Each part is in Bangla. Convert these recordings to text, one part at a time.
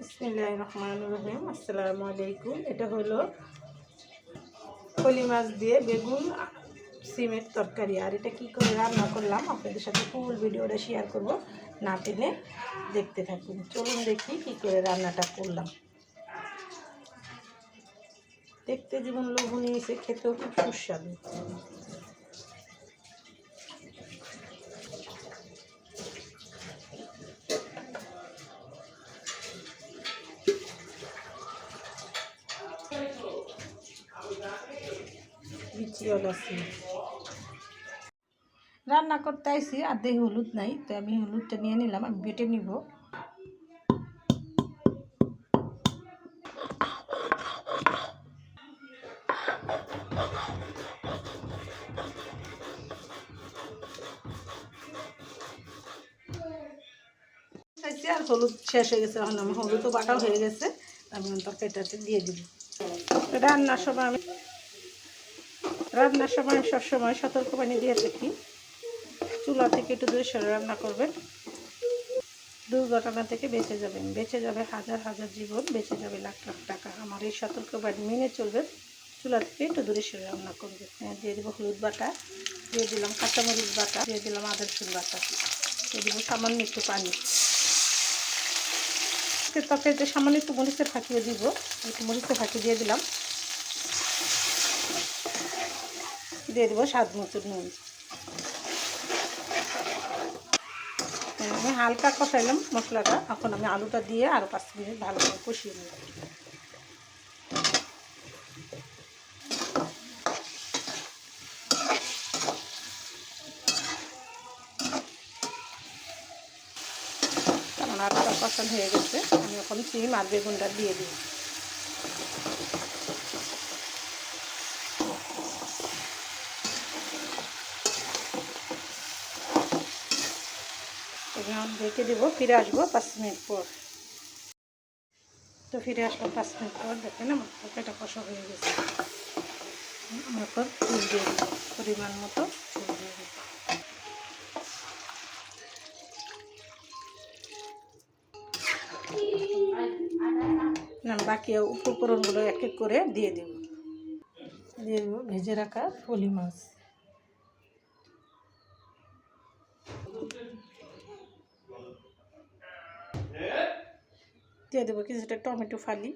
বিসমিল্লাহ রহমান রহিম আসসালামু আলাইকুম এটা হলো কলি মাছ দিয়ে বেগুন, সিমের তরকারি। আর এটা কি করে রান্না করলাম, আপনাদের সাথে ফুল ভিডিওটা শেয়ার করব। না টেনে দেখতে থাকুন। চলুন দেখি কি করে রান্নাটা করলাম। দেখতে যেমন লোভনীয় এসে খেতেও খুব সুস্বাদু। রান্না করতে আইসি আর দেহি হলুদ নাই, তো আমি হলুদটা নিয়ে নিলাম, আমি বেটে নিব। আর হলুদ শেষ হয়ে গেছে, এখন আমার হলুদও বাটাও হয়ে গেছে, আমি তরকারিটাতে দিয়ে দিব। রান্নার সময় আমি রান্নার সময় সবসময় সতর্ক পানি দিয়ে থাকি। চুলা থেকে একটু দূরে সরে রান্না করবেন। দুর্ঘটনা থেকে বেঁচে যাবেন। বেঁচে যাবে হাজার হাজার জীবন, বেঁচে যাবে লাখ লাখ টাকা। আমার এই সতর্ক বাণী মেনে চলবেন। চুলা থেকে একটু দূরে সরে রান্না করবে হ্যাঁ দিয়ে দেবো হলুদ বাটা, দিয়ে দিলাম কাঁচামরিচ বাটা, দিয়ে দিলাম আদা রসুন বাটা। দিয়ে দেবো সামান্য একটু পানি। তরকারিতে সামান্য একটু মরিচের ফাঁকিয়ে দিব, একটু মরিচের ফাঁকি দিয়ে দিলাম। দিয়ে দেবো স্বাদ মতো নুন। হ্যাঁ, আমি হালকা কষাইলাম মশলাটা। এখন আমি আলুটা দিয়ে আরও পাঁচ মিনিট ভালো করে কষিয়ে নেব। কারণ আলুটা কষানো হয়ে গেছে আমি এখন সিম আর বেগুনটা দিয়ে দিই এখন ঢেকে দেবো, ফিরে আসব পাঁচ মিনিট পর। তো ফিরে আসলাম পাঁচ মিনিট পর, দেখেন আমার তরকারিটা কষা হয়ে গেছে। আমি এখন ফুল দিয়ে দেবো, পরিমাণ মতো ফুল দিয়ে দেবো। বাকি উপকরণগুলো এক এক করে দিয়ে দেব। দিয়ে দেবো ভেজে রাখা ফলি মাছ। দিয়ে দেবো কিছুটা টমেটো ফালি।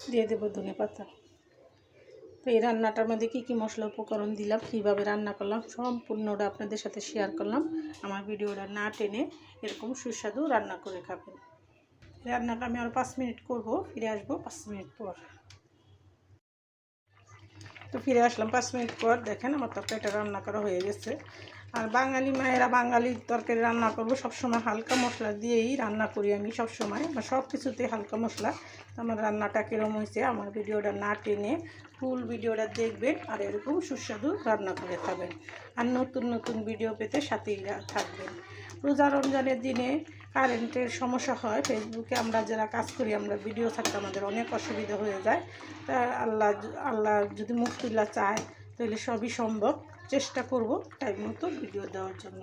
দিয়ে দেবো ধনে পাতা। তো এই রান্নাটার মধ্যে কী কী মশলা উপকরণ দিলাম, কীভাবে রান্না করলাম, সম্পূর্ণটা আপনাদের সাথে শেয়ার করলাম। আমার ভিডিওটা না টেনে এরকম সুস্বাদু রান্না করে খাবেন। রান্নাটা আমি আরও পাঁচ মিনিট করব, ফিরে আসব পাঁচ মিনিট পর। তো ফিরে আসলাম। পাঁচ মিনিট পর দেখেন আমার তরকারিটা রান্না করা হয়ে গেছে। আর বাঙালি মায়েরা বাঙালির তরকারি রান্না করব সবসময় হালকা মশলা দিয়েই রান্না করি আমি সবসময়। বা সব কিছুতেই হালকা মশলা। আমার রান্নাটা কীরকম হয়েছে আমার ভিডিওটা না টেনে ফুল ভিডিওটা দেখবেন আর এরকম সুস্বাদু রান্না করে খাবেন। আর নতুন নতুন ভিডিও পেতে সাথেই থাকবেন। রোজা রমজানের দিনে কারেন্টের সমস্যা হয়, ফেসবুকে আমরা যারা কাজ করি, আমরা ভিডিও থাকতে আমাদের অনেক অসুবিধা হয়ে যায়। তা আল্লাহ আল্লাহ যদি মুক্তিল্লা চায়, তাহলে সবই সম্ভব। চেষ্টা করব টাইম মতো ভিডিও দেওয়ার জন্য।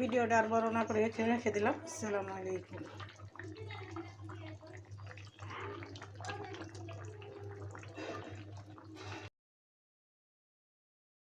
ভিডিওটা আর বড় না করে রেখে দিলাম। আসসালামু আলাইকুম।